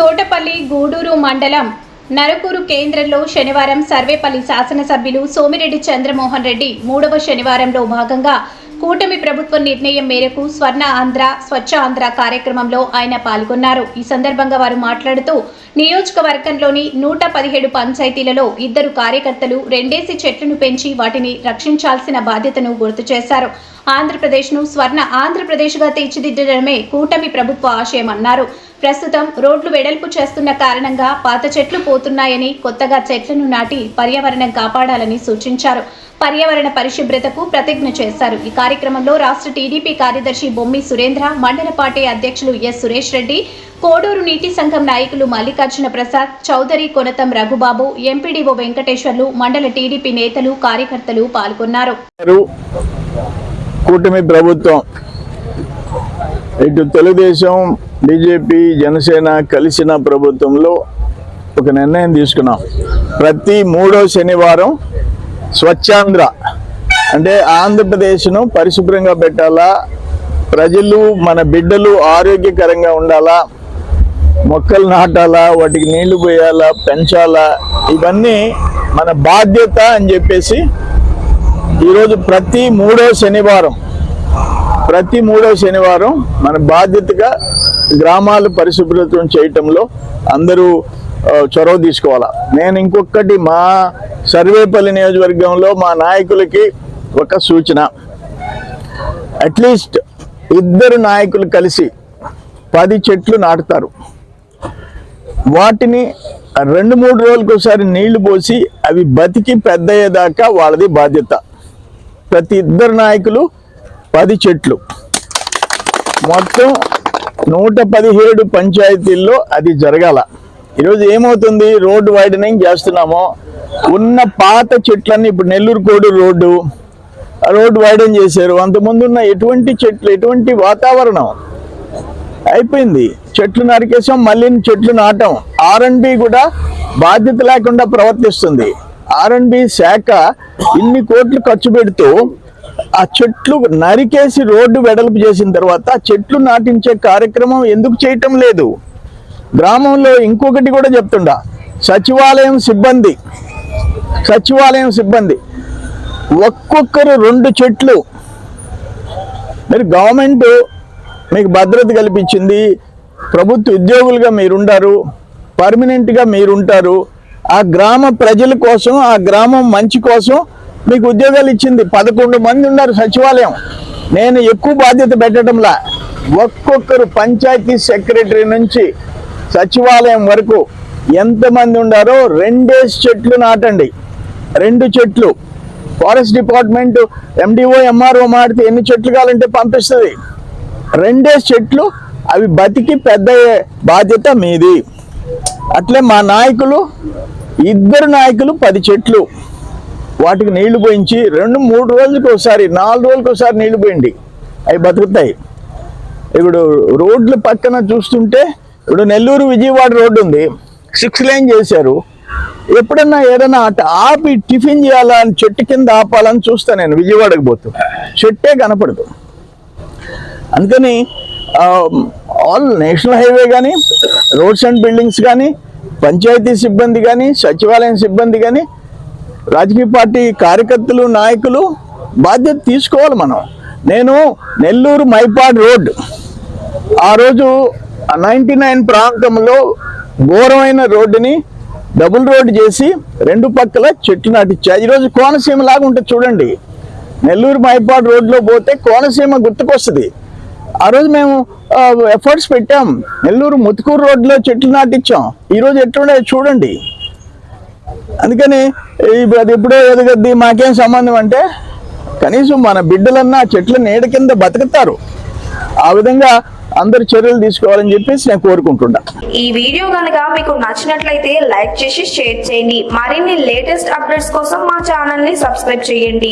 తోటపల్లి గూడూరు మండలం నరకూరు కేంద్రంలో శనివారం సర్వేపల్లి శాసనసభ్యులు సోమిరెడ్డి చంద్రమోహన్ రెడ్డి మూడవ శనివారంలో భాగంగా కూటమి ప్రభుత్వ నిర్ణయం మేరకు స్వర్ణ ఆంధ్ర స్వచ్ఛ ఆంధ్ర కార్యక్రమంలో ఆయన పాల్గొన్నారు. ఈ సందర్భంగా వారు మాట్లాడుతూ నియోజకవర్గంలోని నూట పదిహేడు పంచాయతీలలో ఇద్దరు కార్యకర్తలు రెండేసి చెట్లను పెంచి వాటిని రక్షించాల్సిన బాధ్యతను గుర్తు చేశారు. ఆంధ్రప్రదేశ్ను స్వర్ణ ఆంధ్రప్రదేశ్గా తీర్చిదిద్దడమే కూటమి ప్రభుత్వ ఆశయమన్నారు. ప్రస్తుతం రోడ్లు వెడల్పు చేస్తున్న కారణంగా పాత చెట్లు పోతున్నాయని కొత్తగా చెట్లను నాటి పర్యావరణం కాపాడాలని సూచించారు. పర్యావరణ పరిశుభ్రతకు ప్రతిజ్ఞ చేశారు. ఈ కార్యక్రమంలో రాష్ట్ర టీడీపీ కార్యదర్శి బొమ్మి సురేంద్ర మండల పార్టీ అధ్యక్షులు ఎస్ సురేష్ రెడ్డి కోడూరు నీటి సంఘం నాయకులు మల్లికార్జున ప్రసాద్ చౌదరి కొనతం రఘుబాబు ఎంపీడీఓ వెంకటేశ్వర్లు మండల టీడీపీ నేతలు కార్యకర్తలు పాల్గొన్నారు. కూటమి ప్రభుత్వం. ఇటు తెలుగుదేశం బీజేపీ జనసేన కలిసిన ప్రభుత్వంలో ఒక నిర్ణయం తీసుకున్నాం. ప్రతి మూడో శనివారం స్వచ్ఛాంధ్ర అంటే ఆంధ్రప్రదేశ్ను పరిశుభ్రంగా పెట్టాలా? ప్రజలు మన బిడ్డలు ఆరోగ్యకరంగా ఉండాలా? మొక్కలు నాటాలా? వాటికి నీళ్ళు పోయాలా? పెంచాలా? ఇవన్నీ మన బాధ్యత అని చెప్పేసి ఈరోజు ప్రతి మూడో శనివారం ప్రతి మూడో శనివారం మన బాధ్యతగా గ్రామాలు పరిశుభ్రతం చేయటంలో అందరూ చొరవ తీసుకోవాలా. నేను ఇంకొకటి మా సర్వేపల్లి నియోజకవర్గంలో మా నాయకులకి ఒక సూచన. అట్లీస్ట్ ఇద్దరు నాయకులు కలిసి పది చెట్లు నాటుతారు. వాటిని రెండు మూడు రోజులకు ఒకసారి నీళ్ళు పోసి అవి బతికి పెద్దయ్యేదాకా వాళ్ళది బాధ్యత. ప్రతి ఇద్దరు నాయకులు పది చెట్లు. మొత్తం నూట పదిహేడు పంచాయతీల్లో అది జరగాల. ఈరోజు ఏమవుతుంది? రోడ్డు వైడనింగ్ చేస్తున్నామో. ఉన్న పాత చెట్లన్నీ ఇప్పుడు నెల్లూరు కోడు రోడ్డు రోడ్డు వైడన్ చేశారు. అంతకుముందు ఉన్న ఎటువంటి చెట్లు ఎటువంటి వాతావరణం? అయిపోయింది. చెట్లు నరికేసాం మళ్ళీ చెట్లు నాటాం. బి కూడా బాధ్యత లేకుండా ప్రవర్తిస్తుంది. ఆర్ఎండ్బి శాఖ ఇన్ని కోట్లు ఖర్చు పెడుతూ ఆ చెట్లు నరికేసి రోడ్డు వెడల్పు చేసిన తర్వాత ఆ చెట్లు నాటించే కార్యక్రమం ఎందుకు చేయటం లేదు? గ్రామంలో ఇంకొకటి కూడా చెప్తుండా. సచివాలయం సిబ్బంది సచివాలయం సిబ్బంది ఒక్కొక్కరు రెండు చెట్లు. మీరు గవర్నమెంట్ మీకు భద్రత కల్పించింది ప్రభుత్వ ఉద్యోగులుగా మీరుండారు పర్మనెంట్గా మీరుంటారు ఆ గ్రామ ప్రజల కోసం ఆ గ్రామం మంచి కోసం మీకు ఉద్యోగాలు ఇచ్చింది. పదకొండు మంది ఉన్నారు సచివాలయం. నేను ఎక్కువ బాధ్యత పెట్టడంలా. ఒక్కొక్కరు పంచాయతీ సెక్రటరీ నుంచి సచివాలయం వరకు ఎంతమంది ఉండారో రెండేసి చెట్లు నాటండి. రెండు చెట్లు. ఫారెస్ట్ డిపార్ట్మెంట్ ఎండిఓ ఎంఆర్ఓ మాడితే ఎన్ని చెట్లు కావాలంటే పంపిస్తుంది. రెండే చెట్లు అవి బతికి పెద్ద బాధ్యత మీది. అట్లే మా నాయకులు ఇద్దరు నాయకులు పది చెట్లు. వాటికి నీళ్ళు పోయించి రెండు మూడు రోజులకు ఒకసారి నాలుగు రోజులకు ఒకసారి నీళ్ళు పోయింది. అవి బతుకుతాయి. ఇప్పుడు రోడ్ల పక్కన చూస్తుంటే ఇప్పుడు నెల్లూరు విజయవాడ రోడ్డు ఉంది. సిక్స్ లైన్ చేశారు. ఎప్పుడన్నా ఏదైనా అటు ఆపి టిఫిన్ చేయాలా అని చెట్టు కింద ఆపాలని చూస్తా నేను విజయవాడకు పోతూ. చెట్టే కనపడదు. అందుకని ఆల్ నేషనల్ హైవే కానీ రోడ్స్ అండ్ బిల్డింగ్స్ కానీ పంచాయతీ సిబ్బంది కానీ సచివాలయం సిబ్బంది కానీ రాజకీయ పార్టీ కార్యకర్తలు నాయకులు బాధ్యత తీసుకోవాలి మనం. నేను నెల్లూరు మైపాడ్ రోడ్. ఆ రోజు నైంటీ నైన్ ప్రాంతంలో ఘోరమైన రోడ్డుని డబుల్ రోడ్ చేసి రెండు పక్కల చెట్లు నాటిచ్చా. ఈరోజు కోనసీమ లాగా ఉంటుంది చూడండి. నెల్లూరు మైపాడ్ రోడ్లో పోతే కోనసీమ గుర్తుకొస్తుంది. ఆ రోజు మేము ఎఫర్ట్స్ పెట్టాం. నెల్లూరు ముతుకూరు రోడ్లో చెట్లు నాటించాం ఈరోజు ఎట్లుండే చూడండి. అందుకని ఇప్పుడు అది ఎప్పుడో ఎదగద్ది మాకేం సంబంధం అంటే కనీసం మన బిడ్డలన్నా ఆ చెట్ల నీడ కింద బతుకుతారు. ఆ విధంగా అందరు చర్యలు తీసుకోవాలని చెప్పేసి నేను కోరుకుంటున్నా. ఈ వీడియో కనుక మీకు నచ్చినట్లయితే లైక్ చేసి షేర్ చేయండి. మరిన్ని లేటెస్ట్ అప్డేట్స్ కోసం మా ఛానల్ని సబ్స్క్రైబ్ చేయండి.